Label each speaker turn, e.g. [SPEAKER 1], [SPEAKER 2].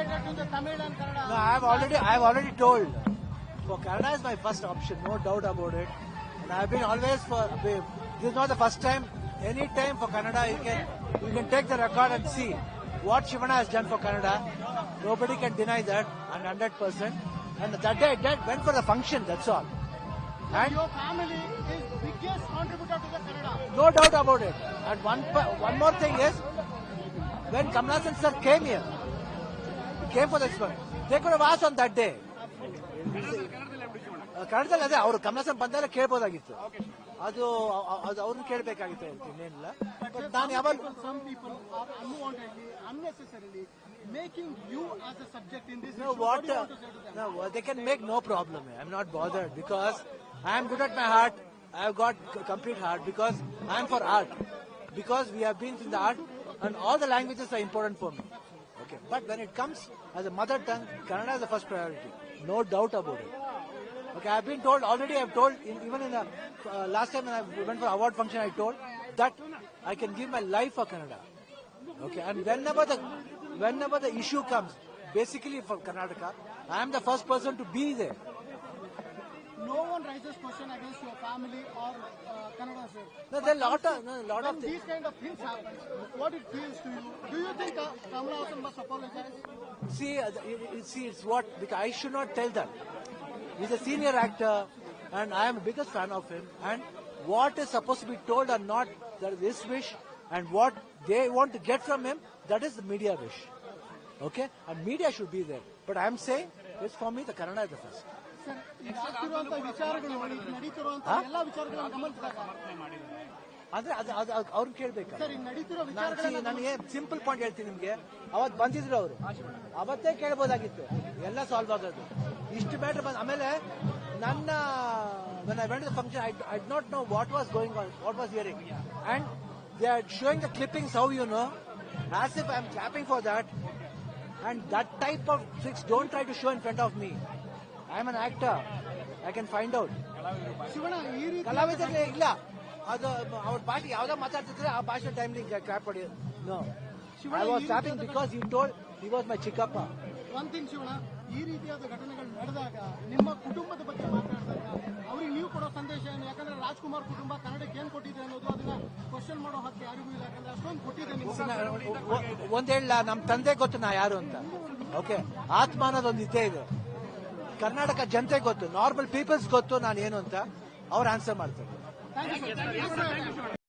[SPEAKER 1] related to the Tamil and Kannada?
[SPEAKER 2] No, I've already, I've already told. For Canada is my first option, no doubt about it. And I've been always for. This is not the first time. Any time for Canada, you can you can take the record and see what Shivana has done for Canada. Nobody can deny that, and hundred percent. And that day, that went for the function. That's all. And
[SPEAKER 1] Your family is biggest contributor to the Kannada.
[SPEAKER 2] no doubt about it. And one one more thing is, when Kamalasan sir came here, ಕೇಂಪು ತೆಗೆಸ್ಕೊಂಡು Vasu ಒಂದು ದಡ್ಡೆ ಕನ್ನಡದಲ್ಲಿ ಅದೇ ಅವರು ಕಮಲಸನ್ ಬಂದಾಗ ಕೇಳ್ಬೋದಾಗಿತ್ತು ಅದು ಅದು ಅವ್ರನ್ನ ಕೇಳ್ಬೇಕಾಗಿತ್ತು ಹೇಳ್ತೀನಿ ಏನಿಲ್ಲ ನಾನು ಯಾವಾಗ
[SPEAKER 1] they can
[SPEAKER 2] make no problem I am not bothered because I am good at my heart I have got complete heart because I am for art because we have been in the art and all the languages are important for me Okay. But when it comes as a mother tongue, Kannada is the first priority. No doubt about it. Okay, I've been told already. I've told in, even in the uh, last time when I went for award function, I told that I can give my life for Kannada. Okay, and whenever the whenever the issue comes, basically for Karnataka, I am the first person to be there.
[SPEAKER 1] No one raises question against your family or uh, Kannada sir.
[SPEAKER 2] No, there are lot of no, lot
[SPEAKER 1] When
[SPEAKER 2] of
[SPEAKER 1] these kind of things happen, what it feels to you? Do you think uh, Kamala Hassan must apologize?
[SPEAKER 2] See, uh, it- see, it's what because I should not tell them. He's a senior actor, and I am the biggest fan of him. And what is supposed to be told or not, that is his wish, and what they want to get from him, that is the media wish. Okay, and media should be there. But I am saying, it's for me, the Kannada is the first. ಅಂದ್ರೆ ಅದು ಕೇಳ್ಬೇಕು ನನಗೆ simple point ಹೇಳ್ತೀನಿ ನಿಮ್ಗೆ. ಅವತ್ ಬಂದಿದ್ರು ಅವರು. ಅವತ್ತೇ ಕೇಳ್ಬೋದಾಗಿತ್ತು. ಎಲ್ಲ ಸಾಲ್ವ್ ಆಗೋದು. ಇಷ್ಟು ಬೇಟ್ರ್ ಬಂದ್ ಆಮೇಲೆ ನನ್ನ ನನ್ನ went function I I not know what was going on what was hearing and they are showing the clipping so you know as if I am clapping for that and that type of fix don't try to show in front of me of am an an actor. I can find out.
[SPEAKER 1] Shivanna ಈ ರೀತಿ
[SPEAKER 2] ಕಲಾವಿದರೇ ಇಲ್ಲ. ಅದು ಅವ್ರ ಭಾಷೆ ಯಾವ್ದೋ ಮಾತಾಡ್ತಿದ್ರೆ ಆ ಭಾಷೆ ಟೈಮ್ಲಿ ಕ್ಲಾಪ್ ಹೊಡಿ no I was clapping because you told he was my ಚಿಕ್ಕಪ್ಪ
[SPEAKER 1] ಒನ್ ಥಿಂಗ್ ಶಿವಣ್ಣ ಈ ರೀತಿಯಾದ ಘಟನೆಗಳು ನಡೆದಾಗ ನಿಮ್ಮ ಕುಟುಂಬದ ಬಗ್ಗೆ ಮಾತನಾಡಿದಾಗ ಅವ್ರಿಗೆ ನೀವು ಕೊಡೋ ಸಂದೇಶ ಏನು? ಯಾಕಂದ್ರೆ ರಾಜ್ಕುಮಾರ್ ಕುಟುಂಬ ಕನ್ನಡಕ್ಕೆ ಏನ್ ಕೊಟ್ಟಿದೆ ಅನ್ನೋದು ಅದನ್ನ ಕ್ವಶನ್ ಮಾಡೋ ಹಕ್ಕು ಯಾರಿಗೂ ಇಲ್ಲ. ಯಾಕಂದ್ರೆ ಅಷ್ಟೊಂದು ಕೊಟ್ಟಿದೆ ನಿಮ್ಮ
[SPEAKER 2] ಒಂದ್ ಹೇಳ ನಮ್ ತಂದೆ ಗೊತ್ತು ನಾ ಯಾರು ಅಂತ. ಓಕೆ ಆತ್ಮ ಅನ್ನೋದೊಂದು ಇದ್ದೇ ಇದೆ. ಕರ್ನಾಟಕ ಜನತೆ ಗೊತ್ತು ನಾರ್ಮಲ್ ಪೀಪಲ್ಸ್ ಗೊತ್ತು ನಾನು ಏನು ಅಂತ ಅವ್ರು ಆನ್ಸರ್ ಮಾಡ್ತಾರೆ.